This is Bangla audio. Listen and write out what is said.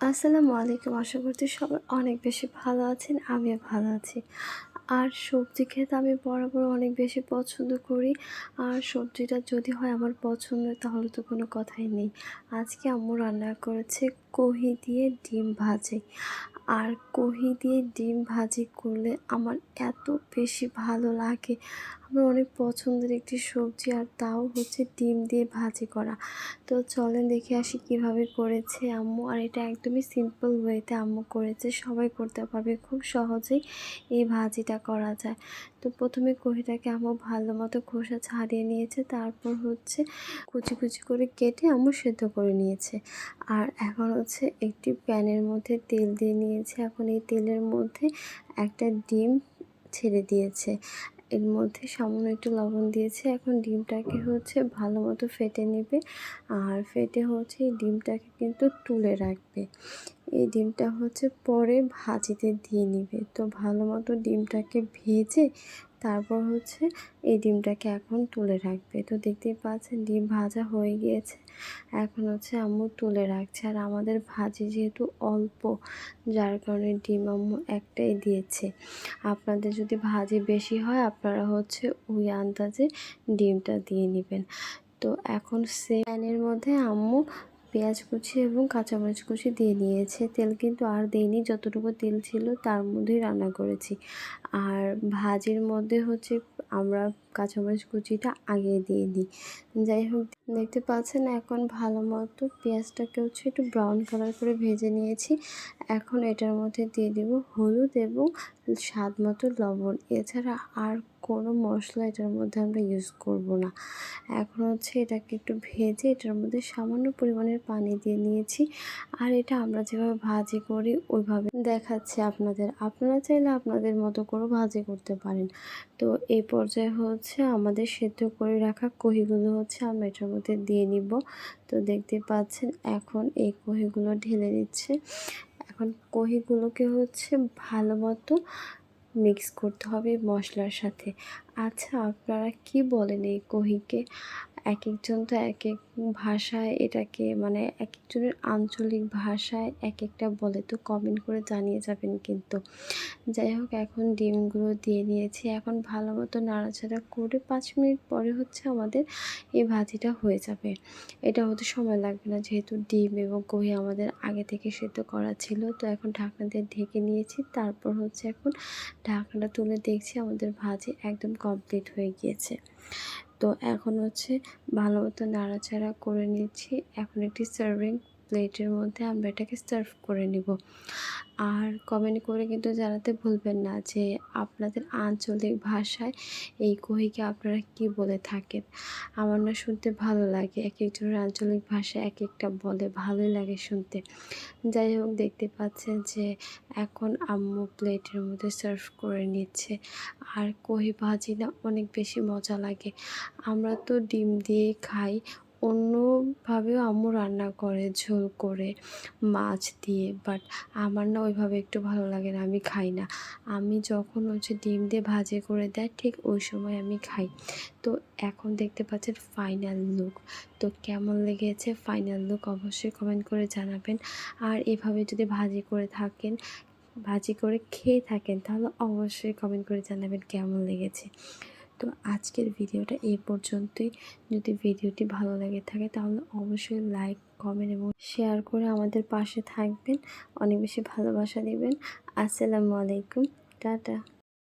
আসসালামু আলাইকুম। আশা করছি সবাই অনেক বেশি ভালো আছেন, আমিও ভালো আছি। আর সবজি খেতে আমি বরাবর অনেক বেশি পছন্দ করি। আর সবজিটা যদি হয় আমার পছন্দ, তাহলে তো কোনো কথাই নেই। আজকে আম্মু রান্না করেছে কহি দিয়ে ডিম ভাজি। আর কহি দিয়ে ডিম ভাজি করলে আমার এত বেশি ভালো লাগে। আমার অনেক পছন্দের একটি সবজি আর তাও হচ্ছে ডিম দিয়ে ভাজি করা। তো চলেন দেখে আসি কীভাবে করেছে আম্মু। আর এটা একদমই সিম্পল ওয়েতে আম্মু করেছে। সবাই করতে পারবে। খুব সহজেই এই ভাজিটা করা যায়। তো প্রথমে কহিটাকে আম্মু ভালো মতো খোসা ছাড়িয়ে নিয়েছে। তারপর হচ্ছে কুচি কুচি করে কেটে আম্মু সেদ্ধ করে নিয়েছে। আর এখন হচ্ছে একটি প্যানের মধ্যে তেল দিয়ে নিয়েছে। এখন এই তেলের মধ্যে একটা ডিম ছেড়ে দিয়েছে। এর মধ্যে সামান্য একটু লবণ দিয়েছে। এখন ডিমটাকে হচ্ছে ভালো মতো ফেটে নেবে। আর ফেটে হচ্ছে এই ডিমটাকে কিন্তু তুলে রাখবে। এই ডিমটা হচ্ছে পরে ভাজিতে দিয়ে নিবে। তো ভালো মতো ডিমটাকে ভেজে তারপর হচ্ছে এই ডিমটাকে এখন তুলে রাখবে। তো দেখতেই পাচ্ছেন ডিম ভাজা হয়ে গিয়েছে। এখন হচ্ছে আম্মু তুলে রাখছে। আর আমাদের ভাজি যেহেতু অল্প, যার কারণে ডিম আম্মু একটাই দিয়েছে। আপনাদের যদি ভাজি বেশি হয়, আপনারা হচ্ছে ওই আন্দাজে ডিমটা দিয়ে নেবেন। তো এখন সে প্যানের মধ্যে আম্মু পেঁয়াজ কুচি এবং কাঁচামরিচ কুচি দিয়ে নিয়েছে তেল কিন্তু আর দেয়নি যতটুকু তেল ছিল তার মধ্যেই রান্না করেছি। আর ভাজির মধ্যে হচ্ছে আমরা কাঁচামরিচ কুচিটা আগে দিয়ে দিই। যাই হোক, দেখতে পাচ্ছেন এখন ভালো মতো পেঁয়াজটাকে হচ্ছে একটু ব্রাউন কালার করে ভেজে নিয়েছি। এখন এটার মধ্যে দিয়ে দেব হলুদ এবং স্বাদ মতো লবণ। এছাড়া আর কোনো মশলা এটার মধ্যে আমরা ইউজ করব না। এখন হচ্ছে এটাকে একটু ভেজে এটার মধ্যে সামান্য পরিমাণের পানি দিয়ে নিয়েছি। আর এটা আমরা যেভাবে ভাজি করি ওইভাবে দেখাচ্ছি আপনাদের। আপনারা চাইলে আপনাদের মতো করে ভাজি করতে পারেন। তো এই পর্যায়ে হচ্ছে আমাদের সেদ্ধ করে রাখা কহিগুলো হচ্ছে আমরা এটার মধ্যে দিয়ে নিব। তো দেখতে পাচ্ছেন এখন এই কহিগুলো ঢেলে দিচ্ছে এখন কহিগুলোকে হচ্ছে ভালো মতো মিক্স করতে হবে মশলার সাথে। আচ্ছা আপনারা কি বলেন এই কহিকে? এক একজন তো এক এক ভাষায় এটাকে মানে এক একজনের আঞ্চলিক ভাষায় এক একটা বলে তো কমেন্ট করে জানিয়ে যাবেন কিন্তু। যাই হোক, এখন ডিমগুলো দিয়ে নিয়েছি। এখন ভালো মতো নাড়াচাড়া করে পাঁচ মিনিট পরে হচ্ছে আমাদের এই ভাজিটা হয়ে যাবে। এটা হতে সময় লাগবে না, যেহেতু ডিম এবং কহি আমাদের আগে থেকে সেদ্ধ করা ছিল, তো এখন ঢাকনা দিয়ে ঢেকে নিয়েছি। তারপর হচ্ছে এখন ঢাকনাটা তুলে দেখছি আমাদের ভাজি একদম কমপ্লিট হয়ে গিয়েছে। তো এখন হচ্ছে ভালো মতো নাড়াচাড়া করে নিচ্ছি। এখন একটি সার্ভিং প্লেটের মধ্যে আমরা এটাকে সার্ভ করে নিব। আর কমেন্ট করে কিন্তু জানাতে ভুলবেন না যে আপনাদের আঞ্চলিক ভাষায় এই কহিকে আপনারা কি বলে থাকেন। আমার না শুনতে ভালো লাগে এক একজনের আঞ্চলিক ভাষায় এক একটা বলে, ভালোই লাগে শুনতে। যাই হোক, দেখতে পাচ্ছেন যে এখন আম্মু প্লেটের মধ্যে সার্ভ করে নিচ্ছে। আর কহি ভাজি না অনেক বেশি মজা লাগে। আমরা তো ডিম দিয়ে খাই অন্যভাবেও আম্মু রান্না করে, ঝোল করে, মাছ দিয়ে। বাট আমার না ওইভাবে একটু ভালো লাগে না, আমি খাই না। আমি যখন হচ্ছে ডিম দিয়ে ভাজে করে দেয়, ঠিক ওই সময় আমি খাই। তো এখন দেখতে পাচ্ছেন ফাইনাল লুক তো কেমন লেগেছে ফাইনাল লুক অবশ্যই কমেন্ট করে জানাবেন। আর এভাবে যদি ভাজি করে থাকেন, ভাজি করে খেয়ে থাকেন, তাহলে অবশ্যই কমেন্ট করে জানাবেন কেমন লেগেছে। তো আজকের ভিডিওটা এই পর্যন্তই। যদি ভিডিওটি ভালো লাগে থাকে তাহলে অবশ্যই লাইক, কমেন্ট এবং শেয়ার করে আমাদের পাশে থাকবেন। অনেক বেশি ভালোবাসা দেবেন। আসসালামু আলাইকুম। টাটা।